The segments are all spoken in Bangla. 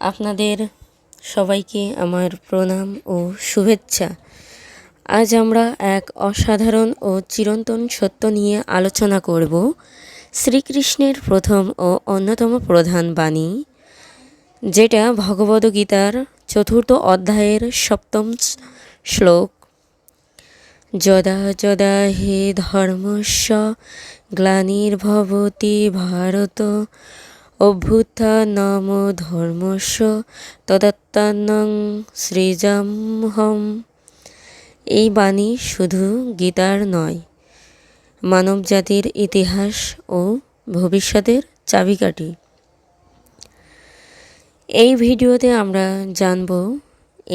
আপনাদের সবাইকে আমার প্রণাম ও শুভেচ্ছা। আজ আমরা এক অসাধারণ ও চিরন্তন সত্য নিয়ে আলোচনা করব, শ্রীকৃষ্ণের প্রথম ও অন্যতম প্রধান বাণী, যেটা ভগবদ্গীতার চতুর্থ অধ্যায়ের সপ্তম শ্লোক। যদা যদা হে ধর্মস্য গ্লানির্ভবতি ভারত অভ্যুত্থানম ধর্মস্য তদাত্মানং সৃজামহম এই বাণী শুধু গীতার নয়, মানবজাতির ইতিহাস ও ভবিষ্যতের চাবিকাঠি। এই ভিডিওতে আমরা জানব,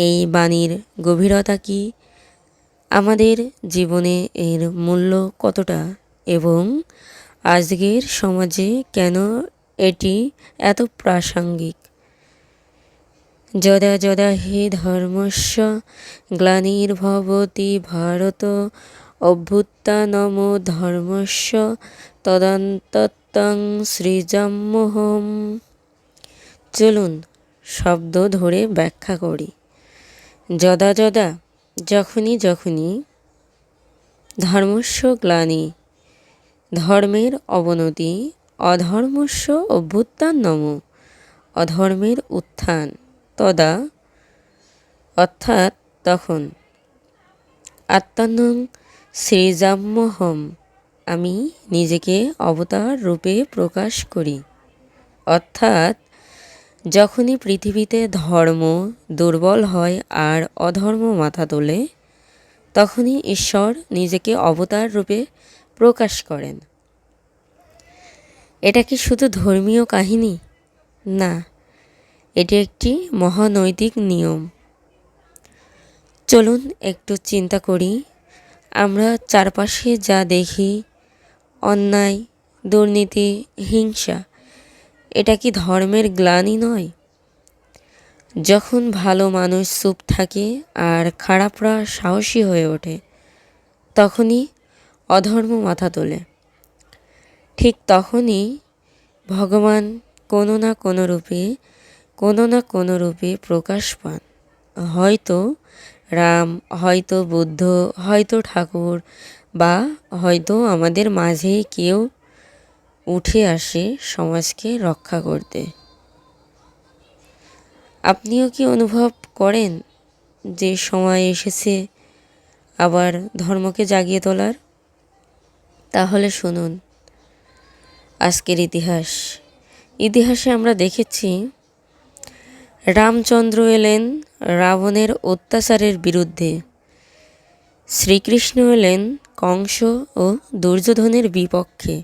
এই বাণীর গভীরতা কী, আমাদের জীবনে এর মূল্য কতটা, এবং আজকের সমাজে কেন এটি এত প্রাসঙ্গিক। যদা যদা হে ধর্মস্য গ্লানির্ভবতি ভারত, অভ্যুত্থানম ধর্মস্য তদন্তত্তং সৃজাম্যহম। চলুন শব্দ ধরে ব্যাখ্যা করি। যদা যদা, যখনই যখনই ধর্মস্য গ্লানি, ধর্মের অবনতি অধর্মস্য অভ্যুত্থান নম, অধর্মের উত্থান। তদা অর্থাৎ তখন। আত্মানং শ্রীজাম্যহম আমি নিজেকে অবতার রূপে প্রকাশ করি। অর্থাৎ যখনই পৃথিবীতে ধর্ম দুর্বল হয় আর অধর্ম মাথা তোলে, তখনই ঈশ্বর নিজেকে অবতার রূপে প্রকাশ করেন। এটা কি শুধু ধর্মীয় কাহিনী? না, এটি একটি মহানৈতিক নিয়ম। চলুন একটু চিন্তা করি। আমরা চারপাশে যা দেখি, অন্যায়, দুর্নীতি, হিংসা, এটা কি ধর্মের গ্লানি নয়? যখন ভালো মানুষ চুপ থাকে আর খারাপরা সাহসী হয়ে ওঠে, তখনই অধর্ম মাথা তোলে। ঠিক তখনই ভগবান কোনো না কোনো রূপে, কোনো না কোনো রূপে প্রকাশ পান। হয়তো রাম, হয়তো বুদ্ধ, হয়তো ঠাকুর বা হয়তো আমাদের মাঝে কেউ উঠে আসে সমাজকে রক্ষা করতে। আপনিও কি অনুভব করেন যে সময় এসেছে আবার ধর্মকে জাগিয়ে তোলার? তাহলে শুনুন। আজকের ইতিহাস। ইতিহাসে আমরা দেখেছি, রামচন্দ্র এলেন রাবণের অত্যাচারের বিরুদ্ধে। শ্রীকৃষ্ণ এলেন কংস ও দুর্যোধনের বিপক্ষে।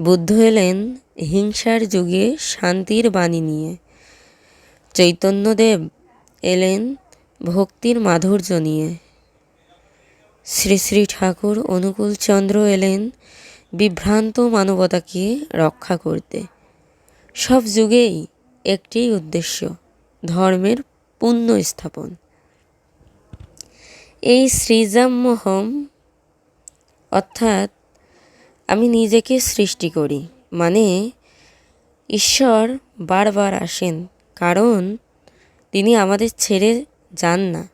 বুদ্ধ এলেন হিংসার যুগে শান্তির বাণী নিয়ে। চৈতন্যদেব এলেন ভক্তির মাধুর্য নিয়ে। শ্রী শ্রী ঠাকুর অনুকূলচন্দ্র এলেন বিভ্রান্ত মানবতাকে রক্ষা করতে। সব যুগেই একটি উদ্দেশ্য, ধর্মের পুণ্য স্থাপন। এই সৃজাম্যহম, অর্থাৎ আমি নিজেকে সৃষ্টি করি মানে ঈশ্বর বারবার আসেন, কারণ তিনি আমাদের ছেড়ে যান না।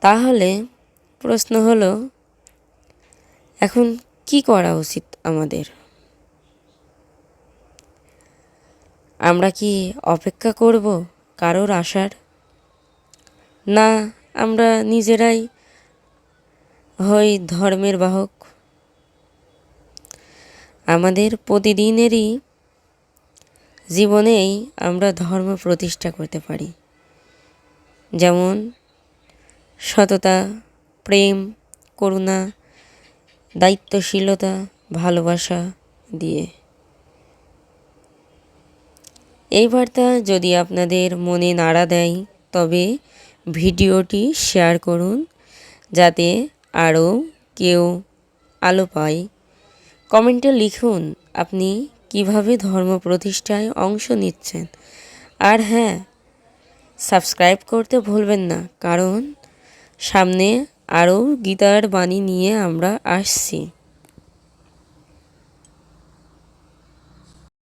তাহলে প্রশ্ন হলো এখন কি করা উচিত আমাদের? আমরা কি অপেক্ষা করব কারোর আশার? না, আমরা নিজেরাই হই ধর্মের বাহক। আমাদের প্রতিদিনেরই জীবনেই আমরা ধর্ম প্রতিষ্ঠা করতে পারি। যেমন সততা, প্রেম, করুণা দায়িত্বশীলতা, ভালোবাসা দিয়ে। এই বার্তা যদি আপনাদের মনে নাড়া দেয়, তবে ভিডিওটি শেয়ার করুন, যাতে আরও কেউ আলো পায়। কমেন্টে লিখুন, আপনি কীভাবে ধর্ম প্রতিষ্ঠায় অংশ নিচ্ছেন? আর হ্যাঁ সাবস্ক্রাইব করতে ভুলবেন না, কারণ সামনে আরও গীতার বাণী নিয়ে আমরা আসছি।